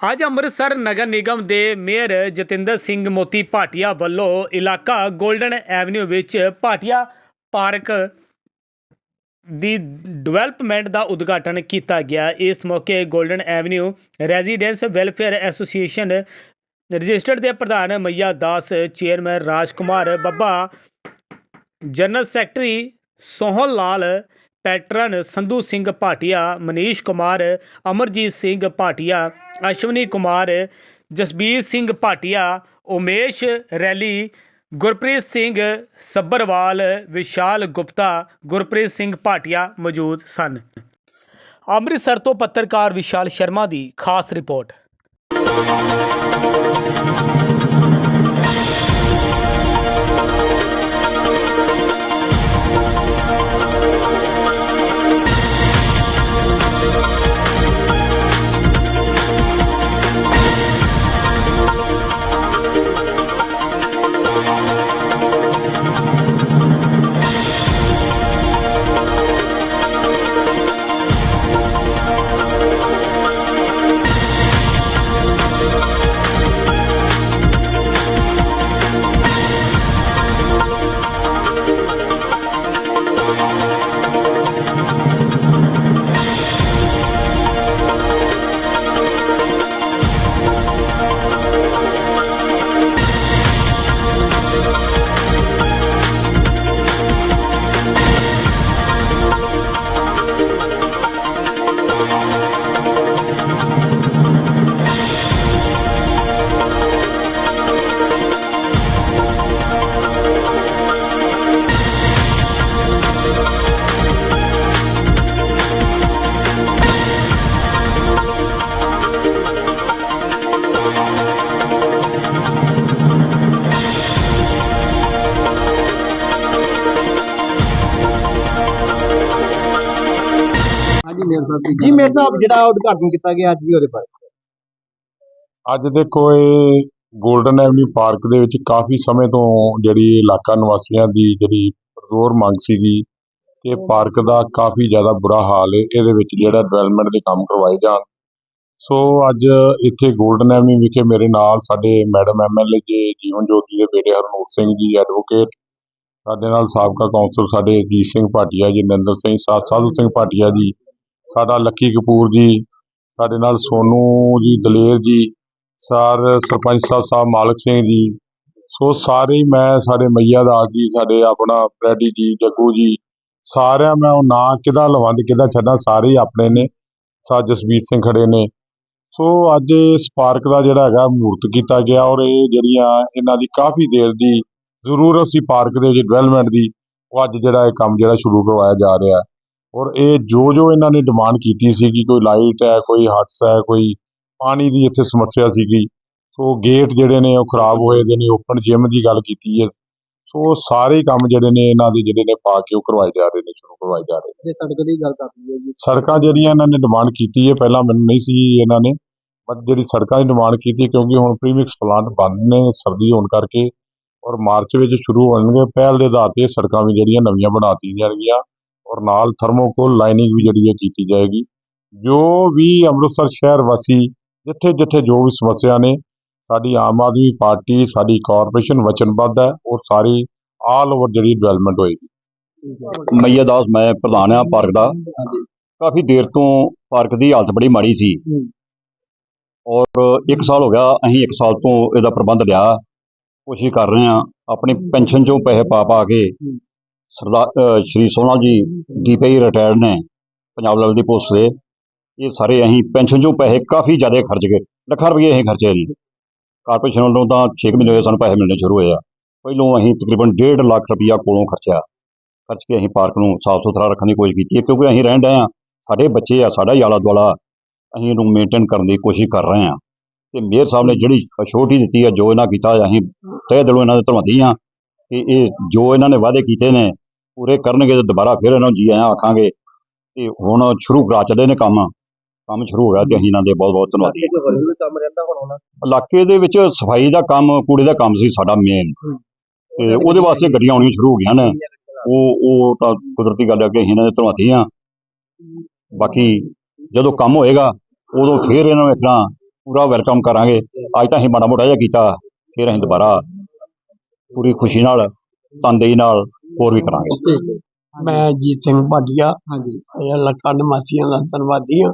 ਅੱਜ ਅੰਮ੍ਰਿਤਸਰ ਨਗਰ ਨਿਗਮ ਦੇ ਮੇਅਰ ਜਤਿੰਦਰ ਸਿੰਘ ਮੋਤੀ ਭਾਟੀਆ ਵੱਲੋਂ ਇਲਾਕਾ 골ਡਨ ਐਵਨਿਊ ਵਿੱਚ ਭਾਟੀਆ ਪਾਰਕ ਦੀ ਡਿਵੈਲਪਮੈਂਟ ਦਾ ਉਦਘਾਟਨ ਕੀਤਾ ਗਿਆ। ਇਸ ਮੌਕੇ Golden Avenue residence welfare association registered ਦੇ ਪ੍ਰਧਾਨ Maiya Das, chairman Rajkumar Babba, general secretary Sohan Lal, patron Sandhu Singh Bhatia, Manish Kumar, Amarjit Singh Bhatia, Ashwani Kumar, Jasbir Singh Bhatia, Umesh Raili, Gurpreet Singh Sabharwal Vishal Gupta, Gurpreet Singh Bhatia ਮੌਜੂਦ ਸਨ। ਅੰਮ੍ਰਿਤਸਰ ਤੋਂ ਪੱਤਰਕਾਰ ਵਿਸ਼ਾਲ ਸ਼ਰਮਾ ਦੀ ਖਾਸ report. なるほど。ਹਾਂਜੀ ਮੇਰ ਸਾਹਿਬ ਜੀ ਜੀ ਮੇਰੇ ਸਾਹਿਬ ਜਿਹੜਾ ਉਦਘਾਟਨ ਕੀਤਾ ਗਿਆ ਅੱਜ ਵੀ ਉਹਦੇ ਬਾਰੇ। ਅੱਜ ਦੇਖੋ ਇਹ 골ਡਨ ਐਵਨਿਊ ਪਾਰਕ ਦੇ ਵਿੱਚ ਕਾਫੀ ਸਮੇਂ ਤੋਂ ਜਿਹੜੀ ਇਲਾਕਾ ਨਿਵਾਸੀਆਂ ਦੀ ਜਿਹੜੀ ਜ਼ੋਰ ਮੰਗ ਸੀਗੀ ਕਿ ਪਾਰਕ ਦਾ ਕਾਫੀ ਜ਼ਿਆਦਾ ਬੁਰਾ ਹਾਲ ਹੈ। ਇਹਦੇ ਵਿੱਚ ਜਿਹੜਾ ਡਿਵੈਲਪਮੈਂਟ ਦੇ ਕੰਮ ਕਰਵਾਏ ਜਾਣ। ਸੋ ਅੱਜ ਇੱਥੇ 골ਡਨ ਐਵਨਿਊ ਵਿਖੇ ਮੇਰੇ ਨਾਲ ਸਾਡੇ ਮੈਡਮ ਐਮਐਲਏ ਜੀ ਜੀਵਨ ਜੋਤੀ ਦੇ ਬੇਟੇ ਹਰਨੂਰ ਸਿੰਘ ਜੀ ਐਡਵੋਕੇਟ ਸਾਡੇ ਨਾਲ ਸਾਬਕਾ ਕੌਂਸਲ ਸਾਡੇ ਅਜੀਤ ਸਿੰਘ ਭਾਟੀਆ ਜੀ ਨਰਿੰਦਰ ਸਿੰਘ ਸਾਧੂ ਸਿੰਘ ਭਾਟੀਆ ਜੀ ਸਾਡਾ ਲੱਕੀ ਕਪੂਰ ਜੀ, ਸਾਡੇ ਨਾਲ ਸੋਨੂ ਜੀ, ਦਲੇਰ ਜੀ, ਸਰ ਸਰਪੰਚ ਸਾਹਿਬ ਸਾਹਿਬ ਮਾਲਕ ਸਿੰਘ ਜੀ। ਸੋ ਸਾਰੇ ਹੀ ਮੈਂ, ਸਾਡੇ ਮਈਆ ਦਾਸ ਜੀ, ਸਾਡੇ ਆਪਣਾ ਫਰੈਡੀ ਜੀ, ਜੱਗੂ ਜੀ, ਸਾਰਿਆਂ ਮੈਂ ਉਹ ਨਾਂ ਕਿਹਦਾ ਲਵੰਦ ਕਿਹਦਾ ਛੱਡਾਂ, ਸਾਰੇ ਆਪਣੇ ਨੇ। ਸਾ ਜਸਵੀਰ ਸਿੰਘ ਖੜੇ ਨੇ। ਸੋ ਅੱਜ ਇਸ ਪਾਰਕ ਦਾ ਜਿਹੜਾ ਹੈਗਾ ਮੂਰਤ ਕੀਤਾ ਗਿਆ ਔਰ ਇਹ ਜਿਹੜੀਆਂ ਇਹਨਾਂ ਦੀ ਕਾਫੀ ਦੇਰ ਦੀ ਜ਼ਰੂਰਤ ਸੀ ਪਾਰਕ ਦੇ ਵਿੱਚ ਡਿਵੈਲਪਮੈਂਟ ਦੀ, ਉਹ ਅੱਜ ਜਿਹੜਾ ਇਹ ਕੰਮ ਜਿਹੜਾ ਸ਼ੁਰੂ ਕਰਵਾਇਆ ਜਾ ਰਿਹਾ। ਹੈ ਔਰ ਇਹ ਜੋ ਜੋ ਇਹਨਾਂ ਨੇ ਡਿਮਾਂਡ ਕੀਤੀ ਸੀ ਕਿ ਕੋਈ ਲਾਈਟ ਹੈ ਕੋਈ ਹੱਟਸ ਹੈ ਕੋਈ ਪਾਣੀ ਦੀ ਇੱਥੇ ਸਮੱਸਿਆ ਸੀਗੀ ਸੋ ਗੇਟ ਜਿਹੜੇ ਨੇ ਉਹ ਖਰਾਬ ਹੋਏ ਦੇ ਨੇ ਓਪਨ ਜਿਮ ਦੀ ਗੱਲ ਕੀਤੀ ਹੈ ਸੋ ਸਾਰੇ ਕੰਮ ਜਿਹੜੇ ਨੇ ਇਹਨਾਂ ਦੇ ਜਿਹੜੇ ਨੇ ਪਾ ਕੇ ਉਹ ਕਰਵਾਏ ਜਾ ਰਹੇ ਨੇ ਸ਼ੁਰੂ ਕਰਵਾਏ ਜਾ ਰਹੇ ਨੇ। ਜੇ ਸੜਕ ਦੀ ਗੱਲ ਕਰਦੀ ਹੈ ਜੀ। ਸੜਕਾਂ ਜਿਹੜੀਆਂ ਇਹਨਾਂ ਨੇ ਡਿਮਾਂਡ ਕੀਤੀ ਹੈ ਪਹਿਲਾਂ ਮੈਨੂੰ ਨਹੀਂ ਸੀ ਇਹਨਾਂ ਨੇ ਬਟ ਜਿਹੜੀ ਸੜਕਾਂ ਦੀ ਡਿਮਾਂਡ ਕੀਤੀ ਕਿਉਂਕਿ ਹੁਣ ਪ੍ਰੀਮਿਕਸ ਪਲਾਂਟ ਬੰਦ ਨੇ ਸਰਦੀ ਹੋਣ ਕਰਕੇ ਔਰ ਮਾਰਚ ਵਿੱਚ ਸ਼ੁਰੂ ਹੋਣਗੇ ਪਹਿਲ ਦੇ ਆਧਾਰ ਤੇ ਸੜਕਾਂ ਵੀ ਜਿਹੜੀਆਂ ਨਵੀਆਂ ਬਣਾਤੀਆਂ ਜਾਣਗੀਆਂ ਔਰ ਨਾਲ ਥਰਮੋਕੋਲ ਲਾਈਨਿੰਗ ਵੀ ਜਿਹੜੀ ਹੈ ਕੀਤੀ ਜਾਏਗੀ। ਜੋ ਵੀ ਅੰਮ੍ਰਿਤਸਰ ਸ਼ਹਿਰ ਵਾਸੀ ਜਿੱਥੇ ਜਿੱਥੇ ਜੋ ਵੀ ਸਮੱਸਿਆ ਨੇ ਸਾਡੀ ਆਮ ਆਦਮੀ ਪਾਰਟੀ ਸਾਡੀ ਕਾਰਪੋਰੇਸ਼ਨ ਵਚਨਬੱਧ ਹੈ ਔਰ ਸਾਰੀ ਆਲ ਓਵਰ ਜਿਹੜੀ ਡਿਵੈਲਪਮੈਂਟ ਹੋਏਗੀ। ਮਈਆ ਦਾਸ ਮੈਂ ਪ੍ਰਧਾਨ ਆ ਪਾਰਕ ਦਾ। ਕਾਫੀ ਦੇਰ ਤੋਂ ਪਾਰਕ ਦੀ ਹਾਲਤ ਬੜੀ ਮਾੜੀ ਸੀ। ਔਰ 1 ਸਾਲ ਹੋ ਗਿਆ ਅਸੀਂ 1 ਸਾਲ ਤੋਂ ਇਹਦਾ ਪ੍ਰਬੰਧ ਲਿਆ। ਕੋਸ਼ਿਸ਼ ਕਰ ਰਹੇ ਹਾਂ ਆਪਣੀ ਪੈਨਸ਼ਨ ਚੋਂ ਪੈਸੇ ਪਾ ਪਾ ਕੇ ਸਰਦਾਰ ਸ਼੍ਰੀ ਸੋਨਾ ਜੀ ਡੀਪੀਆਈ ਰਿਟਾਇਰਡ ਨੇ ਪੰਜਾਬ ਲੈਵਲ ਦੀ ਪੋਸਟ ਤੇ। ਇਹ ਸਾਰੇ ਅਸੀਂ ਪੈਨਸ਼ਨ ਚੋਂ ਪੈਸੇ ਕਾਫੀ ਜ਼ਿਆਦਾ ਖਰਚ ਗਏ। ਲੱਖਾਂ ਰੁਪਏ ਅਸੀਂ ਖਰਚੇ ਜੀ। ਕਾਰਪੋਰੇਸ਼ਨ ਵੱਲੋਂ ਤਾਂ 6 ਮਹੀਨੇ ਹੋਏ ਸਾਨੂੰ ਪੈਸੇ ਮਿਲਣੇ ਸ਼ੁਰੂ ਹੋਏ ਆ। ਪਹਿਲੋਂ ਅਸੀਂ ਤਕਰੀਬਨ 1.5 ਲੱਖ ਰੁਪਈਆ ਕੋਲੋਂ ਖਰਚਿਆ। ਖਰਚ ਕੇ ਅਸੀਂ ਪਾਰਕ ਨੂੰ ਸਾਫ਼ ਸੁਥਰਾ ਰੱਖਣ ਦੀ ਕੋਸ਼ਿਸ਼ ਕੀਤੀ ਹੈ ਕਿਉਂਕਿ ਅਸੀਂ ਰਹਿਣ ਡਏ ਆ ਸਾਡੇ ਬੱਚੇ ਆ, ਸਾਡਾ ਹੀ ਆਲਾ ਦੁਆਲਾ ਅਸੀਂ ਇਹਨੂੰ ਮੇਨਟੇਨ ਕਰਨ ਦੀ ਕੋਸ਼ਿਸ਼ ਕਰ ਰਹੇ ਹਾਂ। ਤੇ ਮੇਅਰ ਸਾਹਿਬ ਨੇ ਜਿਹੜੀ ਛੋਟੀ ਦਿੱਤੀ ਹੈ, ਜੋ ਇਹਨਾਂ ਕੀਤਾ ਅਸੀਂ ਤਹਿ ਦਿਲੋਂ ਇਹਨਾਂ ਦੇ ਧੰਨਵਾਦੀ ਹਾਂ। ਕਿ ਇਹ ਜੋ ਇਹਨਾਂ ਨੇ ਵਾਅਦੇ ਕੀਤੇ ਨੇ ਪੂਰੇ ਕਰਨਗੇ ਤੇ ਦੁਬਾਰਾ ਫਿਰ ਇਹਨਾਂ ਨੂੰ ਜੀ ਆਇਆਂ ਆਖਾਂਗੇ। ਤੇ ਹੁਣ ਸ਼ੁਰੂ ਕਰਾ ਚੱਲੇ ਨੇ ਕੰਮ। ਕੰਮ ਸ਼ੁਰੂ ਹੋ ਗਿਆ ਤੇ ਅਸੀਂ ਇਹਨਾਂ ਦੇ ਬਹੁਤ ਬਹੁਤ ਧੰਨਵਾਦੀ ਉਹਨਾਂ ਇਲਾਕੇ ਦੇ ਵਿੱਚ ਸਫ਼ਾਈ ਦਾ ਕੰਮ ਕੂੜੇ ਦਾ ਕੰਮ ਸੀ ਸਾਡਾ ਮੇਨ ਤੇ ਉਹਦੇ ਵਾਸਤੇ ਗੱਡੀਆਂ ਆਉਣੀਆਂ ਸ਼ੁਰੂ ਹੋ ਗਈਆਂ ਨੇ। ਉਹ ਉਹ ਤਾਂ ਕੁਦਰਤੀ ਗੱਲ ਹੈ ਕਿ ਅਸੀਂ ਇਹਨਾਂ ਦੇ ਧੰਨਵਾਦੀ ਹਾਂ। ਬਾਕੀ ਜਦੋਂ ਕੰਮ ਹੋਏਗਾ ਉਦੋਂ ਫੇਰ ਇਹਨਾਂ ਨੂੰ ਵੇਖਣਾ ਪੂਰਾ ਵੈਲਕਮ ਕਰਾਂਗੇ। ਅੱਜ ਤਾਂ ਅਸੀਂ ਮਾੜਾ ਮੋਟਾ ਜਿਹਾ ਕੀਤਾ ਫਿਰ ਅਸੀਂ ਦੁਬਾਰਾ ਪੂਰੀ ਖੁਸ਼ੀ ਨਾਲ ਤਨਦੇਹੀ ਨਾਲ ਹੋਰ ਵੀ ਕਰਾਂਗੇ। ਮੈਂ ਜੀਤ ਸਿੰਘ ਭਾਟੀਆ ਹਾਂਜੀ ਇਹ ਇਲਾਕਾ ਨਿਵਾਸੀਆਂ ਦਾ ਧੰਨਵਾਦੀ ਹਾਂ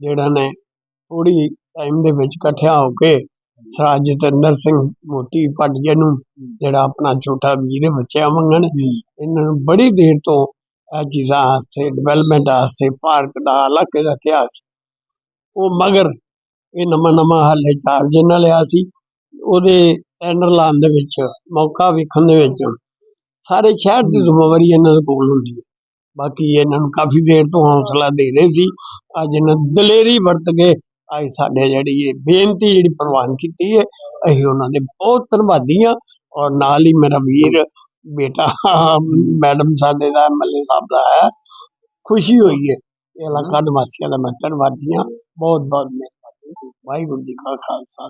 ਜਿਹੜਾ ਨੇ ਥੋੜੀ ਟਾਈਮ ਦੇ ਵਿੱਚ ਇਕੱਠਿਆ ਹੋ ਕੇ ਸਰਦਾਰ ਜਤਿੰਦਰ ਸਿੰਘ ਮੋਤੀ ਭਾਟੀਆ ਨੂੰ ਜਿਹੜਾ ਆਪਣਾ ਛੋਟਾ ਵੀਰ ਬੱਚਿਆ ਮੰਗਣ ਇਹਨਾਂ ਨੂੰ ਬੜੀ ਦੇਰ ਤੋਂ ਇਹ ਚੀਜ਼ਾਂ ਵਾਸਤੇ ਡਿਵੈਲਪਮੈਂਟ ਵਾਸਤੇ ਪਾਰਕ ਦਾ ਇਲਾਕੇ ਦਾ ਇਤਿਹਾਸ ਉਹ ਮਗਰ ਇਹ ਨਵਾਂ ਨਵਾਂ ਹਾਲੇ ਚਾਰਜ ਨਾਲ ਲਿਆ ਸੀ। ਉਹਦੇ ਟੈਂਡਰ ਲਾਉਣ ਦੇ ਵਿੱਚ ਮੌਕਾ ਵੇਖਣ ਦੇ ਵਿੱਚ ਸਾਰੇ ਸ਼ਹਿਰ ਦੀ ਜ਼ਿੰਮੇਵਾਰੀ ਇਹਨਾਂ ਦੇ ਕੋਲ ਹੁੰਦੀ ਹੈ। ਬਾਕੀ ਇਹਨਾਂ ਨੂੰ ਕਾਫੀ ਦੇਰ ਤੋਂ ਹੌਸਲਾ ਦੇ ਰਹੇ ਸੀ। ਅੱਜ ਇਹਨਾਂ ਦਲੇਰੀ ਵਰਤ ਕੇ ਅੱਜ ਸਾਡੇ ਜਿਹੜੀ ਇਹ ਬੇਨਤੀ ਜਿਹੜੀ ਪ੍ਰਵਾਨ ਕੀਤੀ ਹੈ, ਅਸੀਂ ਉਹਨਾਂ ਦੇ ਬਹੁਤ ਧੰਨਵਾਦੀ ਹਾਂ ਔਰ ਨਾਲ ਹੀ ਮੇਰਾ ਵੀਰ, ਬੇਟਾ, ਮੈਡਮ ਸਾਡੇ ਦਾ ਐਮਐਲਏ ਸਾਹਿਬ ਦਾ ਹੈ, ਖੁਸ਼ੀ ਹੋਈ ਹੈ। ਇਹ ਇਲਾਕਾ ਨਿਵਾਸੀਆਂ ਦਾ ਮੈਂ ਧੰਨਵਾਦੀ ਹਾਂ। ਬਹੁਤ ਬਹੁਤ ਮਿਹਰਬਾਨੀ। ਵਾਹਿਗੁਰੂ ਜੀ ਕਾ ਖਾਲਸਾ